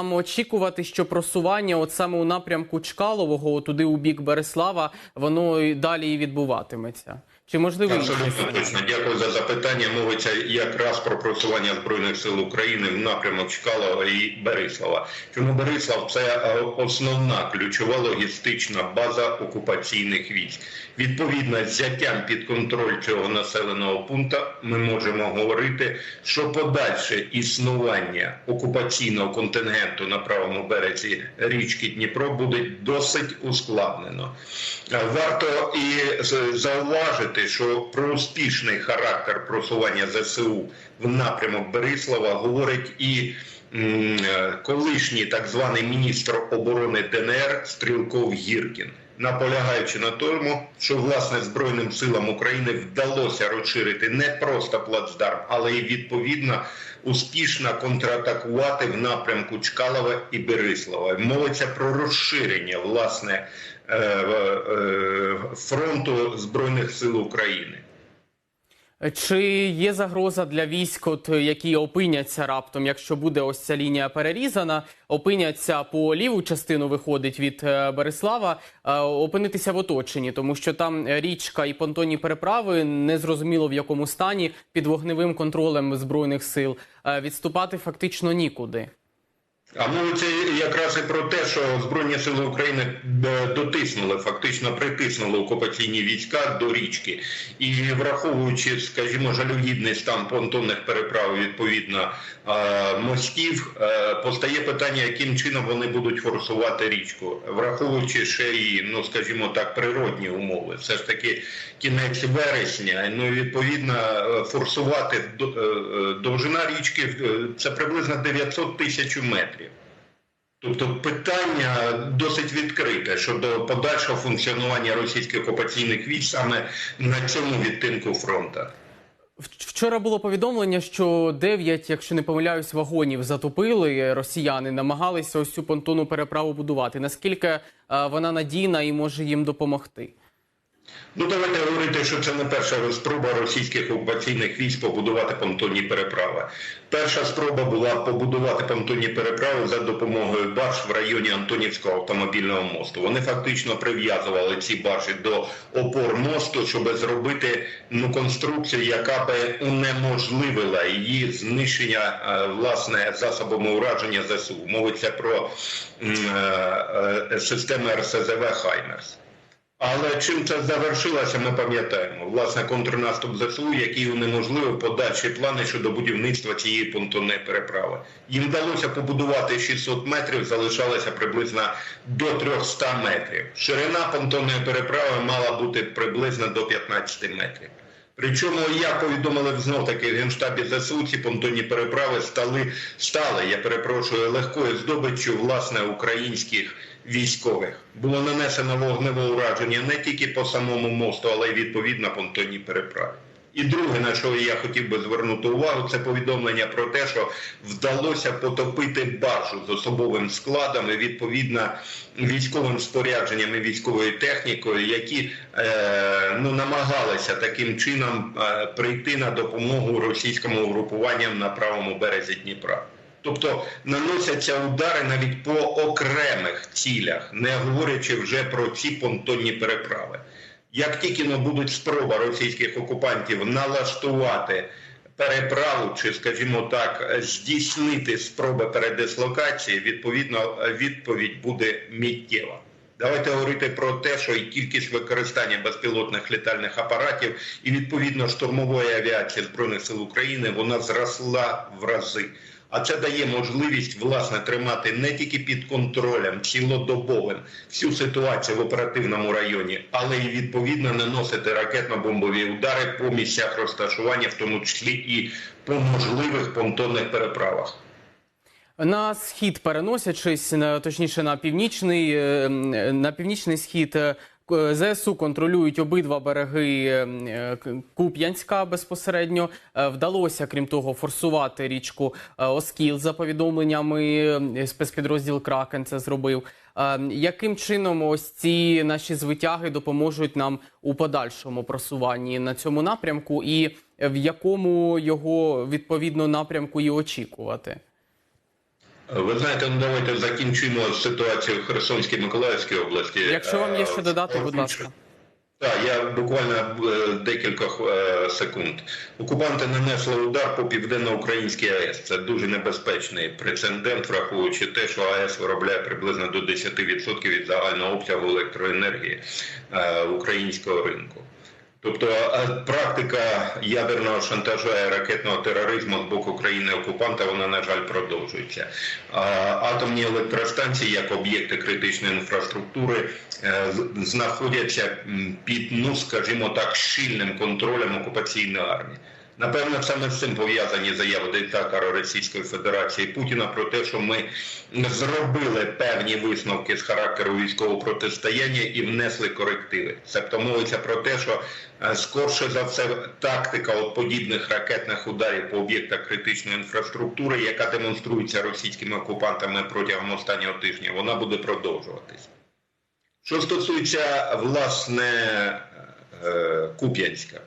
Очікувати, що просування, от саме у напрямку Чкалового, туди у бік Береслава, воно далі і відбуватиметься. Чи можливо Абсолютно точно. Дякую за запитання. Мовиться якраз про просування збройних сил України в напрямок Чкалова і Берислава. Чому Берислав це е, основна ключова логістична база окупаційних військ. Відповідно, з взяттям під контроль цього населеного пункту ми можемо говорити, що подальше існування окупаційного контингенту на правому березі річки Дніпро буде досить ускладнено. Е, Варто і з- зауважити, що про успішний характер просування ЗСУ в напрямок Берислава говорить і е, колишній так званий міністр оборони ДНР Стрілков Гіркін. Наполягаючи на тому, що власне Збройним силам України вдалося розширити не просто плацдарм, але й відповідно успішно контратакувати в напрямку Чкалова і Берислава. Мовиться про розширення власне фронту збройних сил України. Чи є загроза для військ, от, які опиняться раптом, якщо буде ось ця лінія перерізана, опиняться по ліву частину, виходить від е, Береслава, е, опинитися в оточенні, тому що там річка і понтонні переправи незрозуміло в якому стані під вогневим контролем збройних сил. Е, Відступати фактично нікуди. А мовиться якраз і про те, що Збройні сили України е, дотиснули, фактично притиснули окупаційні війська до річки. І враховуючи, скажімо, жалюгідний стан понтонних переправ, відповідно е, мостів, е, постає питання, яким чином вони будуть форсувати річку, враховуючи ще і, ну скажімо так, природні умови. Все ж таки кінець вересня. Ну і відповідно форсувати до- довжина річки це приблизно 900 тисяч метрів. Тобто питання досить відкрите щодо подальшого функціонування російських окупаційних військ саме на цьому відтинку фронту. Вчора було повідомлення, що 9, якщо не помиляюсь, вагонів затопили росіяни, намагалися ось цю понтонну переправу будувати. Наскільки е, вона надійна і може їм допомогти? Ну давайте говорити, що це не перша спроба російських окупаційних військ побудувати понтонні переправи. Перша спроба була побудувати понтонні переправи за допомогою барж в районі Антонівського автомобільного мосту. Вони фактично прив'язували ці баржі до опор мосту, щоб зробити ну конструкцію, яка би унеможливила її знищення е, власне засобами ураження ЗСУ. Мовиться про е, е, системи РСЗВ Хаймерс. Але чим це завершилося, ми пам'ятаємо. Власне, контрнаступ ЗСУ, який унеможливив подальші плани щодо будівництва цієї понтонної переправи. Їм вдалося побудувати 600 метрів, залишалося приблизно до 300 метрів. Ширина понтонної переправи мала бути приблизно до 15 метрів. Причому, як повідомили знов таки Генштабі ЗСУ, ці понтонні переправи стали, стали, я перепрошую, легкою здобиччю власне українських військових. Було нанесено вогневе ураження не тільки по самому мосту, але й відповідно понтонні переправи. І друге, на що я хотів би звернути увагу, це повідомлення про те, що вдалося потопити баржу з особовим складом і відповідно військовим спорядженням і військовою технікою, які е, ну, намагалися таким чином е, прийти на допомогу російському угрупуванням на правому березі Дніпра. Тобто наносяться удари навіть по окремих цілях, не говорячи вже про ці понтонні переправи. Як тільки ну, будуть спроба російських окупантів налаштувати переправу, чи, скажімо так, здійснити спроби передислокації, відповідно, відповідь буде миттєва. Давайте говорити про те, що і кількість використання безпілотних літальних апаратів і відповідно штурмової авіації збройних сил України вона зросла в рази. А це дає можливість власне тримати не тільки під контролем цілодобовим всю ситуацію в оперативному районі, але й відповідно наносити ракетно-бомбові удари по місцях розташування, в тому числі і по можливих понтонних переправах. На схід переносячись, точніше на північний, е, на північний схід е, ЗСУ контролюють обидва береги е, м, е, Куп'янська безпосередньо. Е, Вдалося, крім того, форсувати річку е, Оскіл за повідомленнями. е, Спецпідрозділ Кракен це зробив. Е, Яким чином ось ці наші звитяги допоможуть нам у подальшому просуванні на цьому напрямку, і в якому його відповідно напрямку і очікувати? Ви знаєте, ну давайте закінчимо ситуацію в Херсонській Миколаївській області. Якщо вам є що додати, будь ласка. Так, я буквально е, декілька е, секунд. Окупанти нанесли удар по південно-українській АЕС. Це дуже небезпечний прецедент, враховуючи те, що АЕС виробляє приблизно до 10% від загального обсягу електроенергії е, українського ринку. Тобто е, практика ядерного шантажу і ракетного тероризму з боку країни окупанта вона на жаль продовжується. Атомні електростанції як об'єкти критичної інфраструктури е, знаходяться під, ну скажімо так, щільним контролем окупаційної армії. Напевно, саме з цим пов'язані заяви диктатора Російської Федерації Путіна про те, що ми зробили певні висновки з характеру військового протистояння і внесли корективи. Тобто мовиться про те, що е, скорше за все тактика от подібних ракетних ударів по об'єктах критичної інфраструктури, яка демонструється російськими окупантами протягом останнього тижня, вона буде продовжуватись. Що стосується власне е, Куп'янська,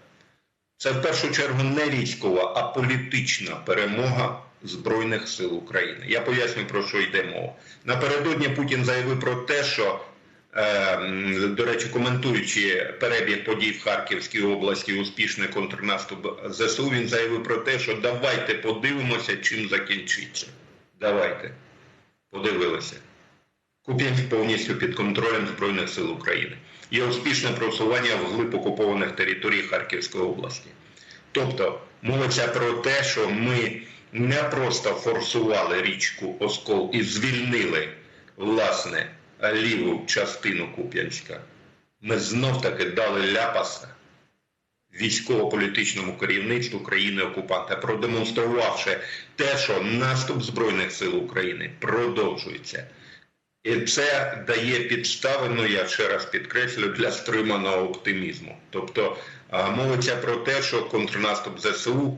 це в першу чергу не військова, а політична перемога Збройних сил України. Я поясню про що йде мова. Напередодні Путін заявив про те, що, е, до речі, коментуючи перебіг подій в Харківській області, успішний контрнаступ ЗСУ, він заявив про те, що давайте подивимося, чим закінчиться. Давайте. Подивилися. Куп'янськ повністю під контролем Збройних сил України. Є успішне просування вглиб окупованих територій Харківської області. Тобто мовиться про те, що ми не просто форсували річку Оскол і звільнили власне ліву частину Куп'янська. Ми знов таки дали ляпаса військово-політичному керівництву країни-окупанта, продемонструвавши те, що наступ Збройних сил України продовжується. І це дає підстави, ну я ще раз підкреслю, для стриманого оптимізму. Тобто мовиться про те, що контрнаступ ЗСУ,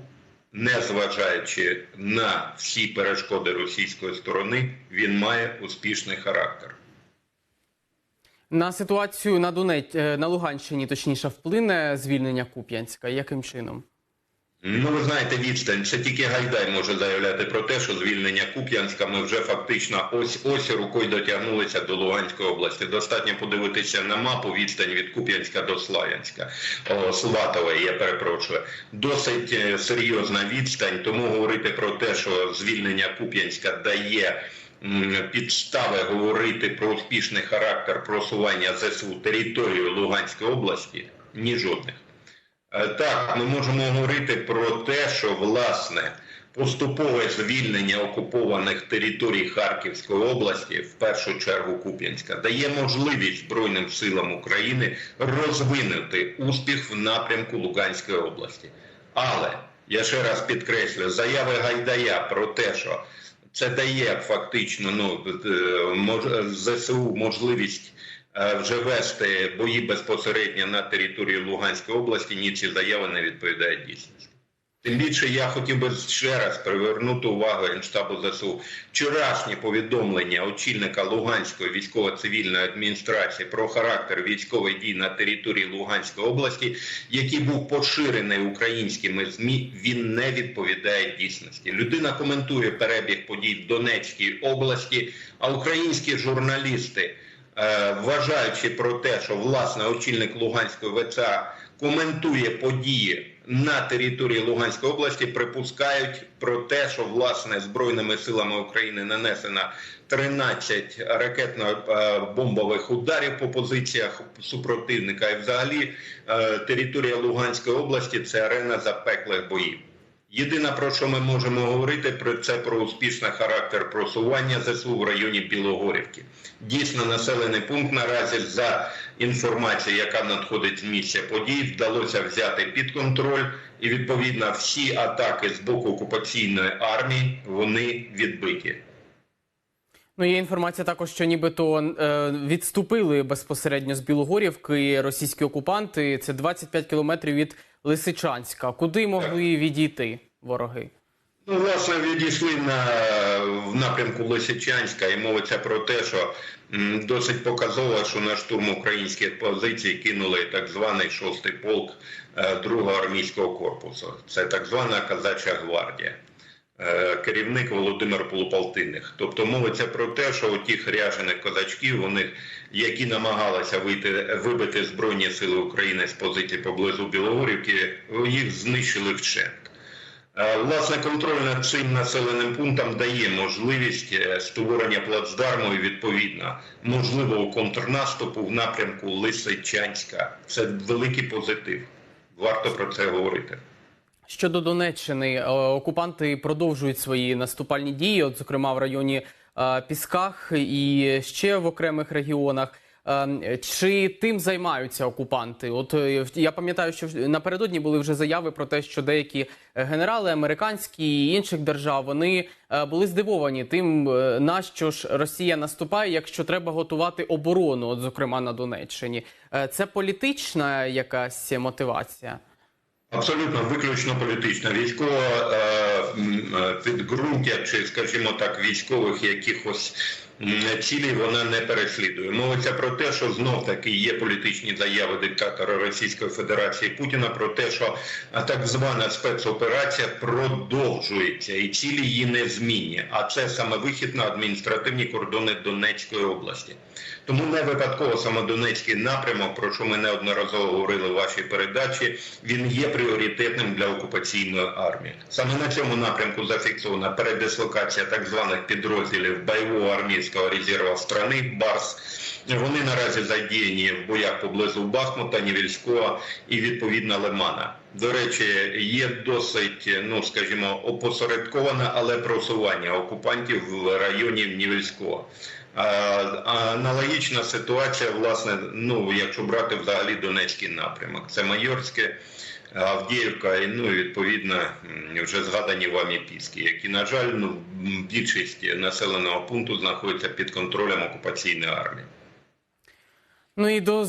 незважаючи на всі перешкоди російської сторони, він має успішний характер. На ситуацію на Донець, е, на Луганщині, точніше, вплине звільнення Куп'янська. Яким чином? Ну, ви знаєте, відстань. Це тільки Гайдай може заявляти про те, що звільнення Куп'янська ми вже фактично ось ось рукою дотягнулися до Луганської області. Достатньо подивитися на мапу відстань від Куп'янська до Славянська. О, я перепрошую. Досить е, серйозна відстань, тому говорити про те, що звільнення Куп'янська дає. Підстави говорити про успішний характер просування ЗСУ територією Луганської області ні жодних. Е, Так, ми можемо говорити про те, що власне поступове звільнення окупованих територій Харківської області, в першу чергу Куп'янська, дає можливість Збройним силам України розвинути успіх в напрямку Луганської області. Але я ще раз підкреслю, заяви Гайдая про те, що це дає фактично ну, е, мож- ЗСУ можливість е, вже вести бої безпосередньо на території Луганської області, ні ці заяви не відповідають дійсності. Тим більше я хотів би ще раз привернути увагу Генштабу ЗСУ. Вчорашнє повідомлення очільника Луганської військово-цивільної адміністрації про характер військових дій на території Луганської області, який був поширений українськими ЗМІ, він не відповідає дійсності. Людина коментує перебіг подій в Донецькій області, а українські журналісти е, вважаючи про те, що власне очільник Луганської ВЦА коментує події на території Луганської області, припускають про те, що власне збройними силами України нанесено 13 ракетно-бомбових ударів по позиціях супротивника, і взагалі е, територія Луганської області це арена запеклих боїв. Єдине про що ми можемо говорити це про успішний характер просування ЗСУ в районі Білогорівки. Дійсно, населений пункт наразі за інформацією, яка надходить з місця подій, вдалося взяти під контроль, і відповідно всі атаки з боку окупаційної армії вони відбиті. Ну, є інформація також, що нібито е, відступили безпосередньо з Білогорівки російські окупанти. Це 25 кілометрів від Лисичанська. Куди могли відійти вороги? Ну, власне, відійшли на в напрямку Лисичанська і мовиться про те, що м, досить показово, що на штурм українських позицій кинули так званий шостий полк е, другого армійського корпусу. Це так звана казача гвардія. е, керівник Володимир Полупалтинних. Тобто мовиться про те, що у тих ряжених козачків, вони, які намагалися вийти, вибити Збройні Сили України з позицій поблизу Білогорівки, їх знищили вщент. Е, Власне, контроль над цим населеним пунктом дає можливість е, створення плацдарму і відповідно можливого контрнаступу в напрямку Лисичанська. Це великий позитив. Варто про це говорити. Щодо Донеччини, е, окупанти продовжують свої наступальні дії, от зокрема в районі Пісках і ще в окремих регіонах. Е, Чи тим займаються окупанти? От е, я пам'ятаю, що напередодні були вже заяви про те, що деякі е, генерали американські і інших держав вони е, були здивовані тим, на що ж Росія наступає, якщо треба готувати оборону, от зокрема на Донеччині. Це політична якась мотивація? Абсолютно виключно політична військова підґрунтя, чи, скажімо так, військових якихось м, цілей вона не переслідує. Мовиться про те, що знов таки є політичні заяви диктатора Російської Федерації Путіна про те, що так звана спецоперація продовжується і цілі її не змінні. А це саме вихід на адміністративні кордони Донецької області. Тому не випадково саме Донецький напрямок, про що ми неодноразово говорили в вашій передачі, він є пріоритетним для окупаційної армії. Саме на цьому напрямку зафіксована передислокація так званих підрозділів бойового армійського резерву страни БАРС. Вони наразі задіяні в боях поблизу Бахмута, Нівельського і відповідно Лимана. До речі, є досить, ну скажімо, опосередковане, але просування окупантів в районі Нівельського. Аналогічна ситуація, власне, ну якщо брати взагалі Донецький напрямок, це Майорське, Авдіївка, і ну відповідно вже згадані вами Піски, які, на жаль, ну більшість населеного пункту знаходяться під контролем окупаційної армії. Ну і до